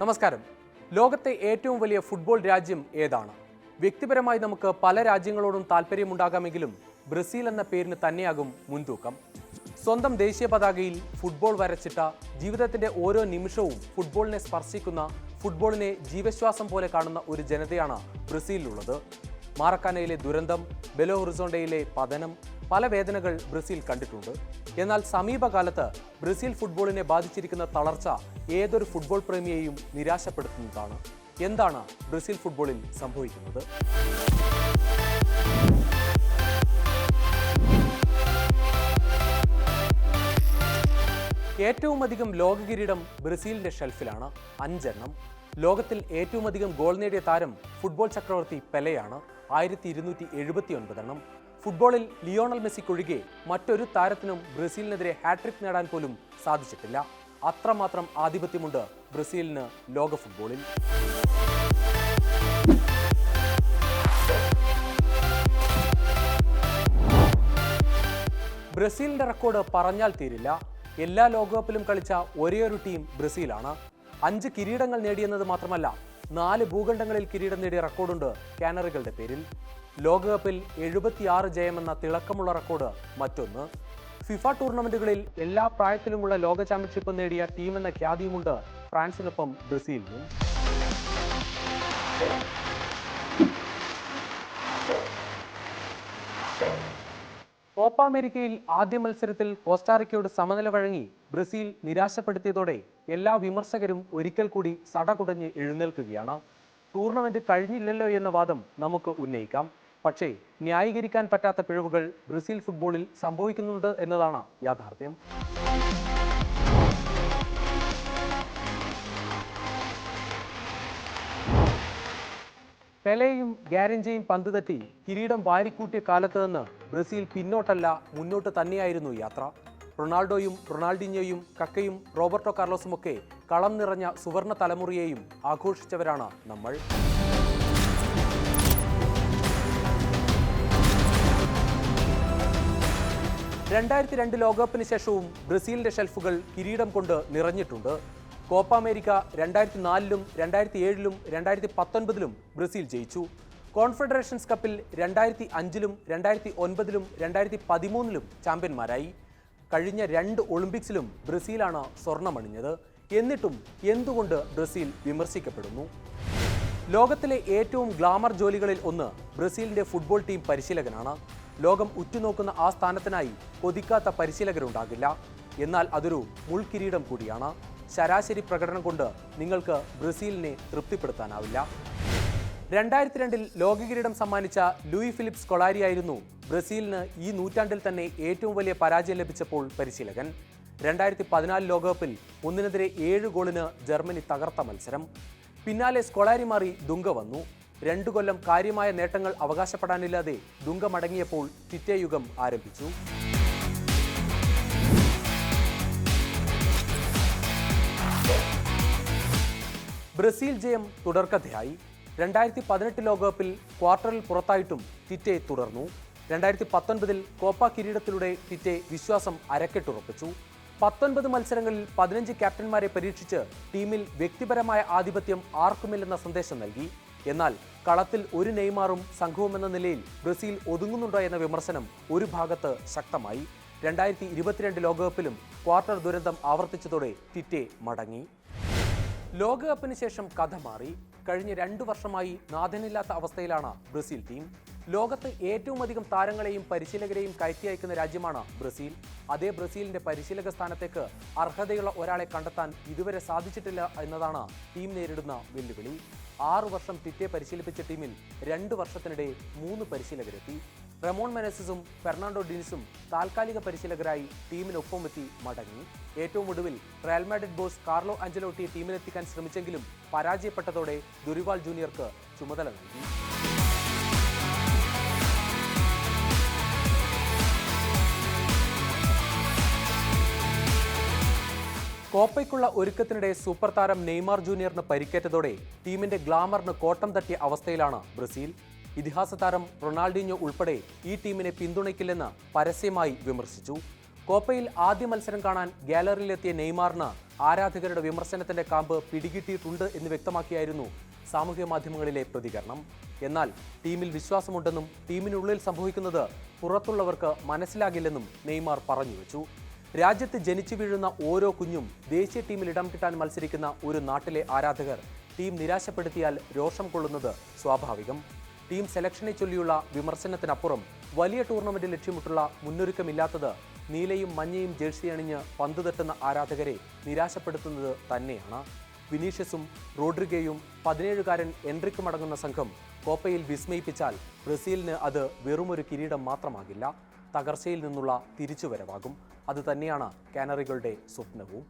നമസ്കാരം. ലോകത്തെ ഏറ്റവും വലിയ ഫുട്ബോൾ രാജ്യം ഏതാണ്? വ്യക്തിപരമായി നമുക്ക് പല രാജ്യങ്ങളോടും താല്പര്യമുണ്ടാകാമെങ്കിലും ബ്രസീൽ എന്ന പേരിന് തന്നെയാകും മുൻതൂക്കം. സ്വന്തം ദേശീയ പതാകയിൽ ഫുട്ബോൾ വരച്ചിട്ട ജീവിതത്തിന്റെ ഓരോ നിമിഷവും ഫുട്ബോളിനെ സ്പർശിക്കുന്ന ഫുട്ബോളിനെ ജീവശ്വാസം പോലെ കാണുന്ന ഒരു ജനതയാണ് ബ്രസീലിലുള്ളത്. മാറക്കാനയിലെ ദുരന്തം ബെലോ ഹൊറിസോണ്ടയിലെ പതനം പല വേദനകൾ ബ്രസീൽ കണ്ടിട്ടുണ്ട്. എന്നാൽ സമീപകാലത്ത് ബ്രസീൽ ഫുട്ബോളിനെ ബാധിച്ചിരിക്കുന്ന തളർച്ച ഏതൊരു ഫുട്ബോൾ പ്രേമിയെയും നിരാശപ്പെടുത്തുന്നതാണ്. എന്താണ് ബ്രസീൽ ഫുട്ബോളിൽ സംഭവിക്കുന്നത്? ഏറ്റവും അധികം ലോക കിരീടം ബ്രസീലിന്റെ ഷെൽഫിലാണ്. അഞ്ചെണ്ണം. ലോകത്തിൽ ഏറ്റവും അധികം ഗോൾ നേടിയ താരം ഫുട്ബോൾ ചക്രവർത്തി പെലെയാണ്. ആയിരത്തി ഇരുന്നൂറ്റി എഴുപത്തി ഒൻപതെണ്ണം ഫുട്ബോളിൽ ലിയോണൽ മെസ്സിക്കൊഴികെ മറ്റൊരു താരത്തിനും ബ്രസീലിനെതിരെ ഹാട്രിക് നേടാൻ പോലും സാധിച്ചിട്ടില്ല. അത്രമാത്രം ആധിപത്യമുണ്ട് ബ്രസീലിന് ലോക ഫുട്ബോളിൽ. ബ്രസീലിന്റെ റെക്കോർഡ് പറഞ്ഞാൽ തീരില്ല. എല്ലാ ലോകകപ്പിലും കളിച്ച ഒരേയൊരു ടീം ബ്രസീലാണ്. അഞ്ച് കിരീടങ്ങൾ നേടിയെന്നത് മാത്രമല്ല നാല് ഭൂഖണ്ഡങ്ങളിൽ കിരീടം നേടിയ റെക്കോർഡുണ്ട് കാനറികളുടെ പേരിൽ. ലോകകപ്പിൽ എഴുപത്തിയാറ് ജയമെന്ന തിളക്കമുള്ള റെക്കോർഡ് മറ്റൊന്ന്. ഫിഫ ടൂർണമെന്റുകളിൽ എല്ലാ പ്രായത്തിലുമുള്ള ലോക ചാമ്പ്യൻഷിപ്പ് നേടിയ ടീം എന്ന ഖ്യാതിയുമുണ്ട് ഫ്രാൻസിനൊപ്പം ബ്രസീലിനും. കോപ്പ അമേരിക്കയിൽ ആദ്യ മത്സരത്തിൽ കോസ്റ്റാറിക്കയോട് സമനില വഴങ്ങി ബ്രസീൽ നിരാശപ്പെടുത്തിയതോടെ എല്ലാ വിമർശകരും ഒരിക്കൽ കൂടി സടകുടഞ്ഞ് എഴുന്നേൽക്കുകയാണ്. ടൂർണമെന്റ് കഴിഞ്ഞില്ലല്ലോ എന്ന വാദം നമുക്ക് ഉന്നയിക്കാം. പക്ഷേ ന്യായീകരിക്കാൻ പറ്റാത്ത പിഴവുകൾ ബ്രസീൽ ഫുട്ബോളിൽ സംഭവിക്കുന്നുണ്ട് എന്നതാണ് യാഥാർത്ഥ്യം. പെലയും ഗ്യാരഞ്ചയും പന്ത് തട്ടി കിരീടം വാരിക്കൂട്ടിയ കാലത്ത് നിന്ന് ബ്രസീൽ പിന്നോട്ടല്ല മുന്നോട്ട് തന്നെയായിരുന്നു യാത്ര. റൊണാൾഡോയും റൊണാൾഡിഞ്ഞോയും കക്കയും റോബർട്ടോ കാർലോസുമൊക്കെ കളം നിറഞ്ഞ സുവർണ തലമുറയെയും ആഘോഷിച്ചവരാണ് നമ്മൾ. രണ്ടായിരത്തി രണ്ട് ലോകകപ്പിന് ശേഷവും ബ്രസീലിന്റെ ഷെൽഫുകൾ കിരീടം കൊണ്ട് നിറഞ്ഞിട്ടുണ്ട്. കോപ്പ അമേരിക്ക രണ്ടായിരത്തി നാലിലും രണ്ടായിരത്തി ഏഴിലും രണ്ടായിരത്തി പത്തൊൻപതിലും ബ്രസീൽ ജയിച്ചു. കോൺഫെഡറേഷൻസ് കപ്പിൽ രണ്ടായിരത്തി അഞ്ചിലും രണ്ടായിരത്തി ഒൻപതിലും രണ്ടായിരത്തി പതിമൂന്നിലും ചാമ്പ്യന്മാരായി. കഴിഞ്ഞ രണ്ട് ഒളിമ്പിക്സിലും ബ്രസീലാണ് സ്വർണമണിഞ്ഞത്. എന്നിട്ടും എന്തുകൊണ്ട് ബ്രസീൽ വിമർശിക്കപ്പെടുന്നു? ലോകത്തിലെ ഏറ്റവും ഗ്ലാമർ ജോലികളിൽ ഒന്ന് ബ്രസീലിന്റെ ഫുട്ബോൾ ടീം പരിശീലകനാണ്. ലോകം ഉറ്റുനോക്കുന്ന ആ സ്ഥാനത്തിനായി കൊതിക്കാത്ത പരിശീലകരുണ്ടാകില്ല. എന്നാൽ അതൊരു മുൾക്കിരീടം കൂടിയാണ്. ശരാശരി പ്രകടനം കൊണ്ട് നിങ്ങൾക്ക് ബ്രസീലിനെ തൃപ്തിപ്പെടുത്താനാവില്ല. രണ്ടായിരത്തി രണ്ടിൽ ലോകകിരീടം സമ്മാനിച്ച ലൂയി ഫിലിപ്സ് കൊളാരിയായിരുന്നു ബ്രസീലിന് ഈ നൂറ്റാണ്ടിൽ തന്നെ ഏറ്റവും വലിയ പരാജയം ലഭിച്ചപ്പോൾ പരിശീലകൻ. രണ്ടായിരത്തി പതിനാല് ലോകകപ്പിൽ ഒന്നിനെതിരെ ഏഴ് ഗോളിന് ജർമ്മനി തകർത്ത മത്സരം. പിന്നാലെ സ്കൊളാരി മാറി ദുങ്ക വന്നു. രണ്ടു കൊല്ലം കാര്യമായ നേട്ടങ്ങൾ അവകാശപ്പെടാനില്ലാതെ ദുങ്ക മടങ്ങിയപ്പോൾ ടിറ്റെ യുഗം ആരംഭിച്ചു. ബ്രസീൽ ജയം തുടർക്കഥയായി. രണ്ടായിരത്തി പതിനെട്ട് ലോകകപ്പിൽ ക്വാർട്ടറിൽ പുറത്തായിട്ടും തിറ്റെ തുടർന്നു. രണ്ടായിരത്തി പത്തൊൻപതിൽ കോപ്പ കിരീടത്തിലൂടെ തിറ്റെ വിശ്വാസം അരക്കെട്ടുറപ്പിച്ചു. പത്തൊൻപത് മത്സരങ്ങളിൽ പതിനഞ്ച് ക്യാപ്റ്റന്മാരെ പരീക്ഷിച്ച് ടീമിൽ വ്യക്തിപരമായ ആധിപത്യം ആർക്കുമില്ലെന്ന സന്ദേശം നൽകി. എന്നാൽ കളത്തിൽ ഒരു നെയ്മാറും സംഘവുമെന്ന നിലയിൽ ബ്രസീൽ ഒതുങ്ങുന്നുണ്ടോ എന്ന വിമർശനം ഒരു ഭാഗത്ത് ശക്തമായി. രണ്ടായിരത്തി ഇരുപത്തിരണ്ട് ലോകകപ്പിലും ക്വാർട്ടർ ദുരന്തം ആവർത്തിച്ചതോടെ ടിറ്റെ മടങ്ങി. ലോകകപ്പിന് ശേഷം കഥ മാറി. കഴിഞ്ഞ രണ്ടു വർഷമായി നാഥനില്ലാത്ത അവസ്ഥയിലാണ് ബ്രസീൽ ടീം. ലോകത്ത് ഏറ്റവും അധികം താരങ്ങളെയും പരിശീലകരെയും കയറ്റി അയക്കുന്ന രാജ്യമാണ് ബ്രസീൽ. അതേ ബ്രസീലിന്റെ പരിശീലക സ്ഥാനത്തേക്ക് അർഹതയുള്ള ഒരാളെ കണ്ടെത്താൻ ഇതുവരെ സാധിച്ചിട്ടില്ല എന്നതാണ് ടീം നേരിടുന്ന വെല്ലുവിളി. ആറു വർഷം തിറ്റെ പരിശീലിപ്പിച്ച ടീമിൽ രണ്ട് വർഷത്തിനിടെ മൂന്ന് പരിശീലകരെത്തി. റെമോൺ മെനസിസും ഫെർണാണ്ടോ ഡിനിസും താൽക്കാലിക പരിശീലകരായി ടീമിനൊപ്പമെത്തി മടങ്ങി. ഏറ്റവും ഒടുവിൽ റയൽ മാഡ്രിഡ് ബോസ് കാർലോ അഞ്ചലോട്ടിയെ ടീമിലെത്തിക്കാൻ ശ്രമിച്ചെങ്കിലും പരാജയപ്പെട്ടതോടെ ദുരിവാൾ ജൂനിയർക്ക് ചുമതല നൽകി. കോപ്പയ്ക്കുള്ള ഒരുക്കത്തിനിടെ സൂപ്പർ താരം നെയ്മാർ ജൂനിയറിന് പരിക്കേറ്റതോടെ ടീമിന്റെ ഗ്ലാമറിന് കോട്ടം തട്ടിയ അവസ്ഥയിലാണ് ബ്രസീൽ. ഇതിഹാസ താരം റൊണാൾഡീഞ്ഞോ ഉൾപ്പെടെ ഈ ടീമിനെ പിന്തുണയ്ക്കില്ലെന്ന് പരസ്യമായി വിമർശിച്ചു. കോപ്പയിൽ ആദ്യ മത്സരം കാണാൻ ഗാലറിയിലെത്തിയ നെയ്മാറിന് ആരാധകരുടെ വിമർശനത്തിന്റെ കാമ്പ് പിടികിട്ടിയിട്ടുണ്ട് എന്ന് വ്യക്തമാക്കിയായിരുന്നു സാമൂഹ്യ മാധ്യമങ്ങളിലെ പ്രതികരണം. എന്നാൽ ടീമിൽ വിശ്വാസമുണ്ടെന്നും ടീമിനുള്ളിൽ സംഭവിക്കുന്നത് പുറത്തുള്ളവർക്ക് മനസ്സിലാകില്ലെന്നും നെയ്മാർ പറഞ്ഞു വെച്ചു. രാജ്യത്ത് ജനിച്ചു വീഴുന്ന ഓരോ കുഞ്ഞും ദേശീയ ടീമിൽ ഇടം കിട്ടാൻ മത്സരിക്കുന്ന ഒരു നാട്ടിലെ ആരാധകർ ടീം നിരാശപ്പെടുത്തിയാൽ രോഷം കൊള്ളുന്നത് സ്വാഭാവികം. ടീം സെലക്ഷനെ ചൊല്ലിയുള്ള വിമർശനത്തിനപ്പുറം വലിയ ടൂർണമെന്റ് ലക്ഷ്യമിട്ടുള്ള മുന്നൊരുക്കമില്ലാത്തത് നീലയും മഞ്ഞയും ജേഴ്സി അണിഞ്ഞ് പന്ത് തട്ടുന്ന ആരാധകരെ നിരാശപ്പെടുത്തുന്നത് തന്നെയാണ്. വിനീഷ്യസും റോഡ്രിഗയും പതിനേഴുകാരൻ എൻട്രിക്കും അടങ്ങുന്ന സംഘം കോപ്പയിൽ വിസ്മയിപ്പിച്ചാൽ ബ്രസീലിന് അത് വെറുമൊരു കിരീടം മാത്രമാകില്ല. തകർച്ചയിൽ നിന്നുള്ള തിരിച്ചുവരവാകും. അത് തന്നെയാണ് കാനറികളുടെ സ്വപ്നവും.